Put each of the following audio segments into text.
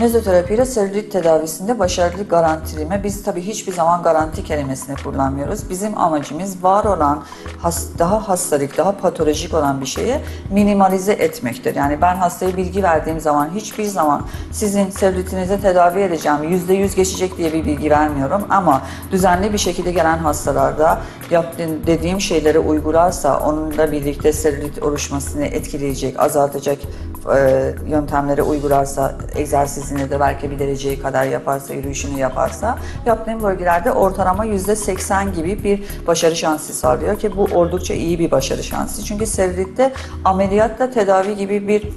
Mezoterapi ile selülit tedavisinde başarılı garantileme biz tabii hiçbir zaman garanti kelimesini kullanmıyoruz. Bizim amacımız var olan daha hastalık, daha patolojik olan bir şeyi minimalize etmektir. Yani ben hastaya bilgi verdiğim zaman hiçbir zaman sizin selülitinize tedavi edeceğim, %100 geçecek diye bir bilgi vermiyorum ama düzenli bir şekilde gelen hastalarda yaptığım dediğim şeyleri uygularsa onunla birlikte selülit oluşmasını etkileyecek, azaltacak e, yöntemleri uygularsa, egzersizini de belki bir dereceye kadar yaparsa, yürüyüşünü yaparsa, yaptığım bölgelerde ortalama %80 gibi bir başarı şansı sağlıyor ki bu oldukça iyi bir başarı şansı. Çünkü selülitte ameliyatla tedavi gibi bir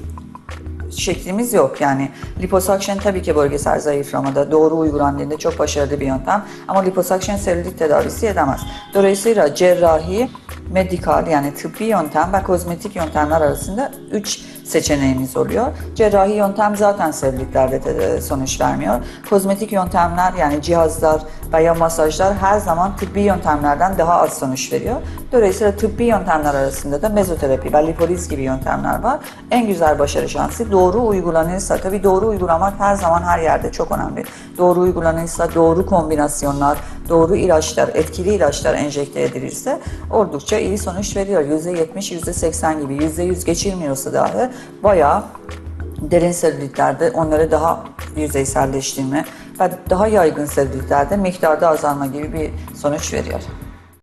şeklimiz yok. Yani liposuction tabii ki bölgesel zayıflamada doğru uygulandığında çok başarılı bir yöntem ama liposuction selülit tedavisi edemez. Dolayısıyla cerrahi, medikal yani tıbbi yöntem ve kozmetik yöntemler arasında 3 seçeneğimiz oluyor. Cerrahi yöntem zaten selülitlerde de sonuç vermiyor. Kozmetik yöntemler yani cihazlar veya masajlar her zaman tıbbi yöntemlerden daha az sonuç veriyor. Dolayısıyla tıbbi yöntemler arasında da mezoterapi ve lipoliz gibi yöntemler var. En güzel başarı şansı doğru uygulanırsa, tabii doğru uygulamak her zaman her yerde çok önemli. Doğru uygulanırsa, doğru kombinasyonlar, doğru ilaçlar, etkili ilaçlar enjekte edilirse oldukça iyi sonuç veriyor. %70, %80 gibi, %100 geçilmiyorsa dahi bayağı derin selülitlerde onları daha yüzeyselleştirme ve daha yaygın selülitlerde miktarda azalma gibi bir sonuç veriyor.